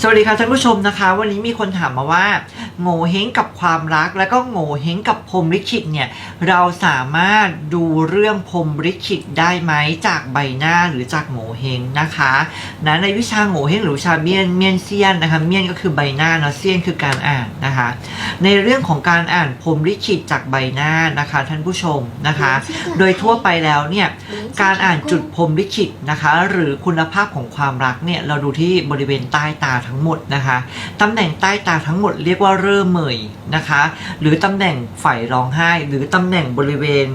สวัสดีค่ะท่านผู้ชมนะคะ วันนี้มีคนถามมาว่า โง่เฮงกับความรัก แล้วก็โง่เฮงกับพรมลิขิตเนี่ยเราสามารถดูเรื่องพรมลิขิตได้ไหมจากใบหน้าหรือจากโง่เฮงนะคะนะในวิชาโง่เฮงหรือชาเมียนเมียนเซียนนะคะเมียนก็คือใบหน้าเนาะเซียนคือการอ่านนะคะ ในเรื่องของการอ่านพรมลิขิตจากใบหน้านะคะท่านผู้ชมนะคะ โดยทั่วไปแล้วเนี่ยการอ่านจุดพรมลิขิตนะคะ หรือคุณภาพของความรักเนี่ยเราดูที่บริเวณใต้ตาทั้งหมดนะคะตำแหน่งใต้ตาทั้งหมดเรียกว่าเริ่มเมยนะคะ หรือตำแหน่งฝ่ายร้องไห้ หรือตำแหน่งบริเวณ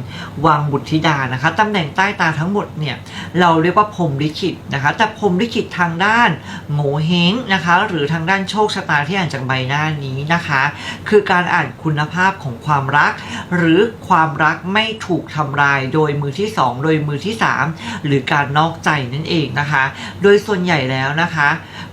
วังบุตรธิดานะคะตำแหน่งใต้ตาทั้งหมดเนี่ยเราเรียกว่าพรมลิขิตนะคะแต่พรมลิขิตทางด้านโง่เฮงนะคะหรือทางด้านโชคชะตาที่อ่านจากใบหน้านี้นะคะ คือการอ่านคุณภาพของความรัก หรือความรักไม่ถูกทำลายโดยมือที่ 2 โดยมือที่ 3 หรือการนอกใจนั่นเองนะคะ โดยส่วนใหญ่แล้วนะคะ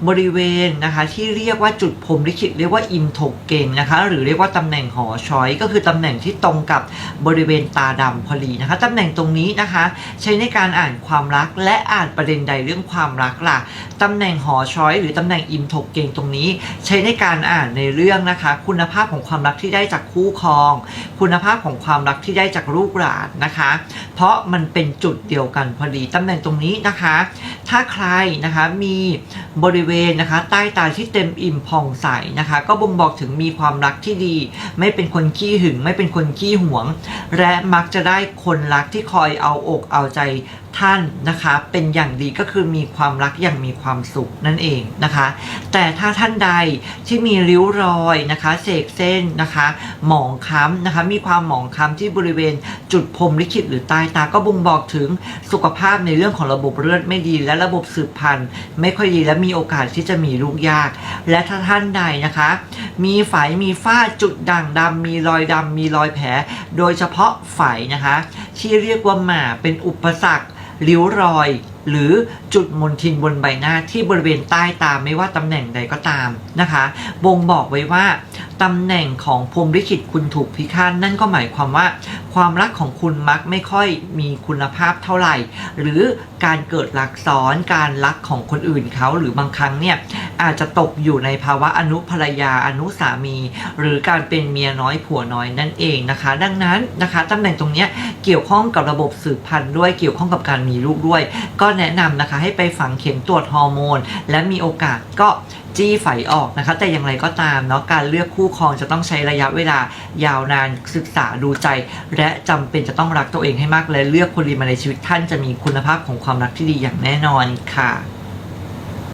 บริเวณนะคะที่เรียกว่าจุดพรมลิขิตเรียกว่าอิมถกเกงนะคะหรือเรียกว่าตำแหน่งหอช้อยก็คือตำแหน่งที่ตรงกับบริเวณตาดำพอดีนะคะตำแหน่งตรงนี้นะคะ ใช้ในการอ่านความรักและอ่านประเด็นใดเรื่องความรักล่ะตำแหน่งหอช้อยหรือตำแหน่งอิมถกเกงตรงนี้ ใช้ในการอ่านในเรื่องนะคะ คุณภาพของความรักที่ได้จากคู่ครอง คุณภาพของความรักที่ได้จากลูกหลานนะคะ เพราะมันเป็นจุดเดียวกันพอดีตำแหน่งตรงนี้นะคะ ถ้าใครนะคะมีบริเวณนะคะใต้ตาที่เต็มอิ่มผ่องใสนะคะ ก็บ่งบอกถึงมีความรักที่ดี ไม่เป็นคนขี้หึง ไม่เป็นคนขี้หวง และมักจะได้คนรักที่คอยเอาอกเอาใจ ท่านนะคะเป็นอย่างดีก็คือมีความรักอย่างมีความสุขนั่นเองนะคะ แต่ถ้าท่านใดที่มีริ้วรอยนะคะเศษเส้นนะคะหมองคล้ำนะคะมีความหมองคล้ำที่บริเวณจุดพรมลิขิตหรือใต้ตาก็บ่งบอกถึงสุขภาพในเรื่องของระบบเลือดไม่ดี และระบบสืบพันธุ์ไม่ค่อยดีและมีโอกาสที่จะมีลูกยาก และถ้าท่านใดนะคะ มีไฝมีฝ้าจุดด่างดำมีรอยดำมีรอยแผล โดยเฉพาะไฝนะคะ ที่เรียกว่าหมาเป็นอุปสรรค ริ้วรอย หรือจุดมนทินบนใบหน้าที่บริเวณใต้ตาไม่ว่าตำแหน่งใดก็ตามนะคะบ่งบอกไว้ว่าตำแหน่งของพรมลิขิตคุณถูกพิฆาตนั่นก็หมายความว่า ความรักของคุณมักไม่ค่อยมีคุณภาพเท่าไหร่ หรือการเกิดรักซ้อนการรักของคนอื่นเขาหรือบางครั้งเนี่ยอาจจะตกอยู่ในภาวะอนุภรรยาอนุสามี หรือการเป็นเมียน้อยผัวน้อยนั่นเองนะคะ ดังนั้นนะคะตำแหน่งตรงนี้เกี่ยวข้องกับระบบสืบพันธุ์ด้วยเกี่ยวข้องกับการมีลูกด้วย ก็แนะนำนะคะ ให้ไปฝังเข็มตรวจฮอร์โมน และมีโอกาสก็จี้ไฝออกนะคะ แต่อย่างไรก็ตามเนาะการเลือกคู่ครองจะต้องใช้ระยะเวลายาวนานศึกษาดูใจ และจำเป็นจะต้องรักตัวเองให้มากและเลือกคนดีมาในชีวิตท่านจะมีคุณภาพของความรักที่ดีอย่างแน่นอนค่ะ